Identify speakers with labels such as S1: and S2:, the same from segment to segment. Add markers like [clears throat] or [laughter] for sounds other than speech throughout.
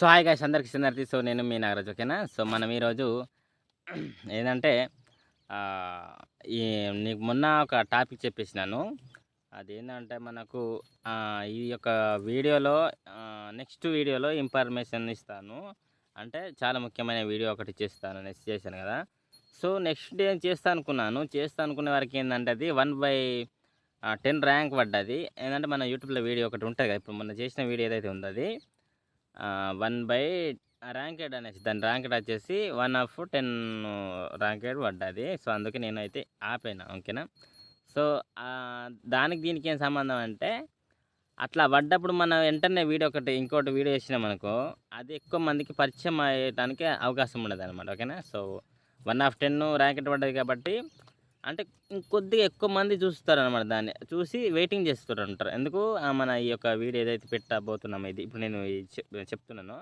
S1: So hi guys అందరికి సందర్తి so నేను మీ నాగరాజ్ ఓకేనా? సో మనం ఈరోజు [clears throat] ఏంటంటే ఈ నీకు మొన్న ఒక టాపిక్ చెప్పేసినాను. అదేంటంటే మనకు ఈ యొక్క వీడియోలో నెక్స్ట్ వీడియోలో ఇన్ఫర్మేషన్ ఇస్తాను. అంటే చాలా ముఖ్యమైన వీడియో ఒకటి చేస్తాను అనేసి చేశాను కదా. సో నెక్స్ట్ డే చేస్తా అనుకున్నాను చేస్తా అనుకునే వరకు ఏంటంటే అది వన్ బై టెన్ ర్యాంక్ పడ్డది. ఏంటంటే మన యూట్యూబ్లో వీడియో ఒకటి ఉంటుంది కదా ఇప్పుడు మొన్న చేసిన వీడియో ఏదైతే ఉందో అది. వన్ బై ర్యాంకెడ్ అనేసి దాని ర్యాంకెడ్ వచ్చేసి వన్ ఆఫ్ టెన్ ర్యాంకెడ్ పడ్డది. సో అందుకే నేనైతే ఆపాను. ఓకేనా? సో దానికి దీనికి ఏం సంబంధం అంటే అట్లా పడ్డప్పుడు మనం వెంటనే వీడియో ఒకటి ఇంకోటి వీడియో వేసినాం అనుకో అది ఎక్కువ మందికి పరిచయం అయ్యడానికి అవకాశం ఉండదు అనమాట ఓకేనా? సో వన్ ఆఫ్ టెన్ ర్యాంకెట్ పడ్డది కాబట్టి అంటే ఇంకొద్దిగా ఎక్కువ మంది చూస్తారు అనమాట దాన్ని. చూసి వెయిటింగ్ చేస్తారు అంటారు ఎందుకు మన ఈ యొక్క వీడియో ఏదైతే పెట్టబోతున్నామో ఇది. ఇప్పుడు నేను చెప్తున్నాను.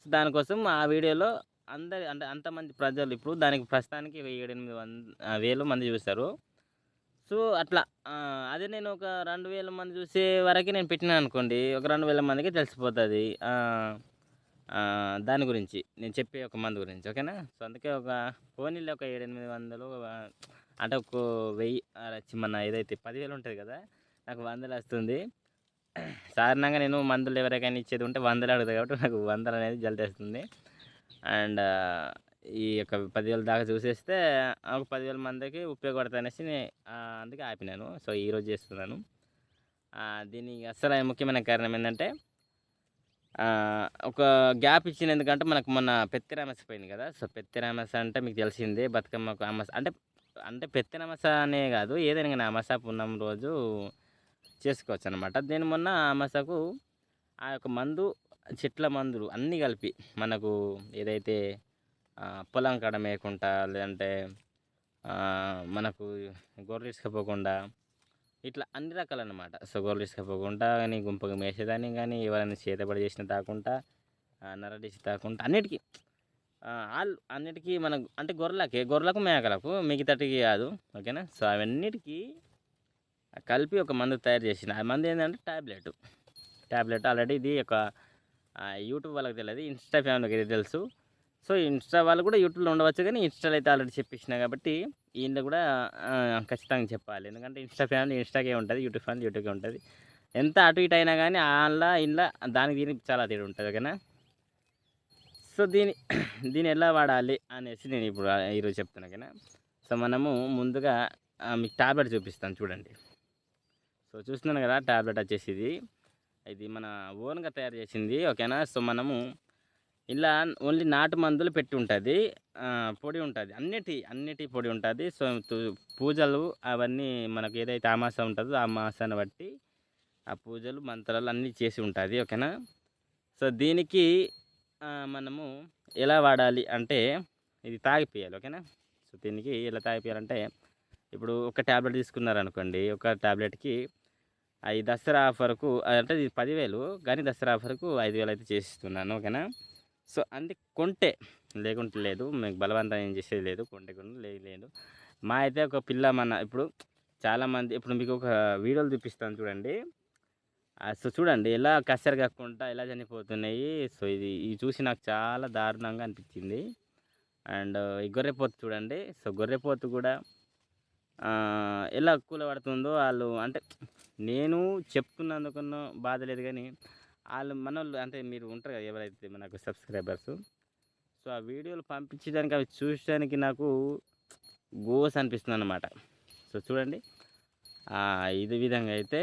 S1: సో దానికోసం ఆ వీడియోలో అందరి అంటే అంతమంది ప్రజలు ఇప్పుడు దానికి ప్రస్తుతానికి ఏడెనిమిది వంద వేలు మంది చూస్తారు. సో అట్లా అదే నేను ఒక రెండు వేల మంది చూసే వరకు నేను పెట్టినాను అనుకోండి ఒక రెండు వేల మందికి తెలిసిపోతుంది. దాని గురించి. నేను చెప్పే ఒక మందు గురించి. ఓకేనా? సో అందుకే ఒక ఫోన్లో ఒక ఏడెనిమిది వందలు అంటే ఒక వెయ్యి వచ్చి మన ఏదైతే పదివేలు ఉంటుంది కదా నాకు వందలు వస్తుంది. సాధారణంగా నేను మందులు ఎవరికైనా ఇచ్చేది ఉంటే వందలు అడుగుతాయి కాబట్టి నాకు వందలు అనేది జల్దేస్తుంది. అండ్ ఈ యొక్క పదివేల దాకా చూసేస్తే ఒక పదివేల మందికి ఉపయోగపడతాయి అనేసి అందుకే ఆపినాను. సో ఈరోజు చేస్తున్నాను. దీనికి అసలు ముఖ్యమైన కారణం ఏంటంటే ఒక గ్యాప్ ఇచ్చిన ఎందుకంటే మనకు మొన్న పెత్తిరామస్ పోయింది కదా. సో పెత్తిరామస్ అంటే మీకు తెలిసిందే బతుకమ్మకు అమ్మస్ అంటే అంటే పెత్తిరామస అనే కాదు ఏదైనా కానీ పున్నం రోజు చేసుకోవచ్చు అనమాట దీని మొన్న అమసకు ఆ యొక్క మందు చెట్ల మందులు అన్నీ కలిపి మనకు ఏదైతే పొలం కాడ మేయకుండా లేదంటే మనకు గొర్రెలు ఇసుకపోకుండా ఇట్లా అన్ని రకాలు అనమాట సో గొర్రెలు ఇసుకపోకుండా కానీ గుంపకం మేసేదాన్ని కానీ ఎవరైనా చేతబడి చేసిన తాకుండా నరడిసి తాకుండా అన్నిటికీ ఆల్ అన్నిటికీ మన అంటే గొర్రెలకి గొర్రెలకు మేకలకు మిగతాటికి కాదు ఓకేనా? సో అవన్నిటికీ కలిపి ఒక మందు తయారు చేసిన. ఆ మందు ఏంటంటే ట్యాబ్లెట్ ట్యాబ్లెట్ ఆల్రెడీ ఇది ఒక యూట్యూబ్ వాళ్ళకి తెలియదు ఇన్స్టా ఫ్యామిలీకి ఇది తెలుసు. సో ఇన్స్టా వాళ్ళు కూడా యూట్యూబ్లో ఉండవచ్చు కానీ ఇన్స్టాలో అయితే ఆల్రెడీ చెప్పించిన కాబట్టి ఈయన కూడా ఖచ్చితంగా చెప్పాలి. ఎందుకంటే ఇన్స్టా ఫ్యామిలీ ఇన్స్టాకే ఉంటుంది యూట్యూబ్ ఫ్యామిలీ యూట్యూబ్కే ఉంటుంది. ఎంత అటు ఇటు అయినా కానీ ఆన్లా ఇంట్లో దానికి దీనికి చాలా తేడా ఉంటుంది ఓకేనా? సో దీని దీన్ని ఎలా వాడాలి అనేసి నేను ఇప్పుడు ఈరోజు చెప్తాను ఓకేనా? సో మనము ముందుగా మీకు టాబ్లెట్ చూపిస్తాను చూడండి. సో చూస్తున్నాను కదా టాబ్లెట్ వచ్చేసి ఇది. ఇది మన ఓన్గా తయారు చేసింది ఓకేనా? సో మనము ఇలా ఓన్లీ నాటు మందులు పెట్టి ఉంటుంది పొడి ఉంటుంది. అన్నిటి అన్నిటి పొడి ఉంటుంది. సో పూజలు అవన్నీ మనకు ఏదైతే ఆమాస ఉంటుందో ఆ మాసాన్ని బట్టి ఆ పూజలు మంత్రాలు అన్నీ చేసి ఉంటుంది ఓకేనా? సో దీనికి మనము ఎలా వాడాలి అంటే ఇది తాగిపోయాలి ఓకేనా? సో దీనికి ఎలా తాగిపోయాలంటే ఇప్పుడు ఒక ట్యాబ్లెట్ తీసుకున్నారనుకోండి ఒక ట్యాబ్లెట్కి ఈ దసరా ఆఫర్కు అంటే ఇది పదివేలు కానీ దసరా ఆఫర్కు ఐదు వేలు అయితే చేసిస్తున్నాను ఓకేనా? సో అంటే కొంటే లేకుంటే లేదు మీకు బలవంతం ఏం చేసేది లేదు కొంటే కొంటే లేదు లేదు. మా అయితే ఒక పిల్ల మన ఇప్పుడు చాలామంది ఇప్పుడు మీకు ఒక వీడియోలు చూపిస్తాను చూడండి. సో చూడండి ఎలా కసర కాకుండా ఎలా చనిపోతున్నాయి. సో ఇది ఇది చూసి నాకు చాలా దారుణంగా అనిపించింది. అండ్ ఈ గొర్రెపోతు చూడండి. సో గొర్రెపోతు కూడా ఎలా ఎలా కూలబడుతుందో వాళ్ళు అంటే నేను చెప్తున్నందుకున్న బాధ లేదు కానీ వాళ్ళు మనోళ్ళు అంటే మీరు ఉంటారు కదా ఎవరైతే మనకు సబ్స్క్రైబర్స్ సో ఆ వీడియోలు పంపించడానికి అవి చూసడానికి నాకు గోస్ అనిపిస్తుంది అనమాట సో చూడండి. ఇది విధంగా అయితే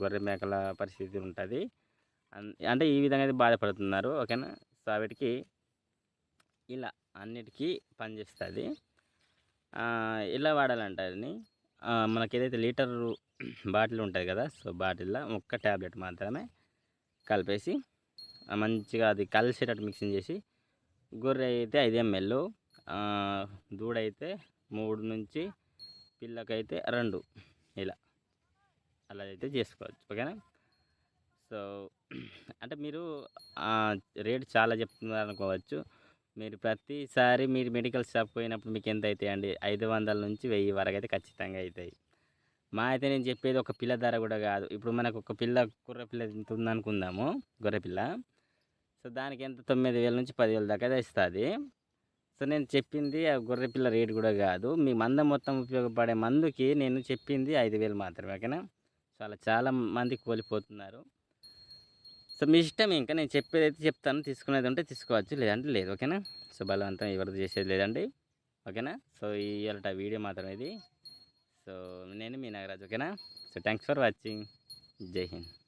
S1: గొర్రె మేకల పరిస్థితి ఉంటుంది. అంటే ఈ విధంగా అయితే బాధపడుతున్నారు ఓకేనా? సో వీటికి ఇలా అన్నిటికీ పనిచేస్తుంది ఇలా వాడాలంటారని మనకి ఏదైతే లీటర్ బాటిల్ ఉంటుంది కదా సో బాటిల్లో ఒక్క ట్యాబ్లెట్ మాత్రమే కలిపేసి మంచిగా అది కలిసేటట్టు మిక్సింగ్ చేసి గొర్రె అయితే ఐదు ఎంఎల్ దూడైతే మూడు నుంచి పిల్లకైతే రెండు ఇలా. అలా అయితే చేసుకోవచ్చు. ఓకేనా? సో [clears throat] అంటే మీరు రేట్ చాలా చెప్తున్నారు అనుకోవచ్చు మీరు ప్రతిసారి మీరు మెడికల్ షాప్ పోయినప్పుడు మీకు ఎంత అవుతాయండి ఐదు వందల నుంచి వెయ్యి వరకు అయితే ఖచ్చితంగా అవుతాయి మా అయితే నేను చెప్పేది ఒక పిల్ల ధర కూడా కాదు. ఇప్పుడు మనకు ఒక పిల్ల కుర్ర పిల్ల ఎంత ఉందనుకుందాము. గొర్రె పిల్ల. సో దానికి ఎంత? తొమ్మిది వేల నుంచి పదివేల దాకా ఇస్తుంది సో నేను చెప్పింది ఆ గొర్రె పిల్ల రేటు కూడా కాదు. మీ మంద మొత్తం ఉపయోగపడే మందుకి నేను చెప్పింది ఐదు వేలు మాత్రమే. ఓకేనా? అలా చాలా మంది కోల్పోతున్నారు. సో మీ ఇష్టం ఇంకా నేను చెప్పేది అయితే చెప్తాను. తీసుకునేది ఉంటే తీసుకోవచ్చు. లేదంటే లేదు. ఓకేనా? సో బలవంతం ఎవరిది చేసేది లేదండి. ఓకేనా? సో ఇవాళ వీడియో మాత్రం ఇది. సో నేను మీ నాగరాజ్. ఓకేనా? సో థ్యాంక్స్ ఫర్ వాచింగ్ జై హింద్.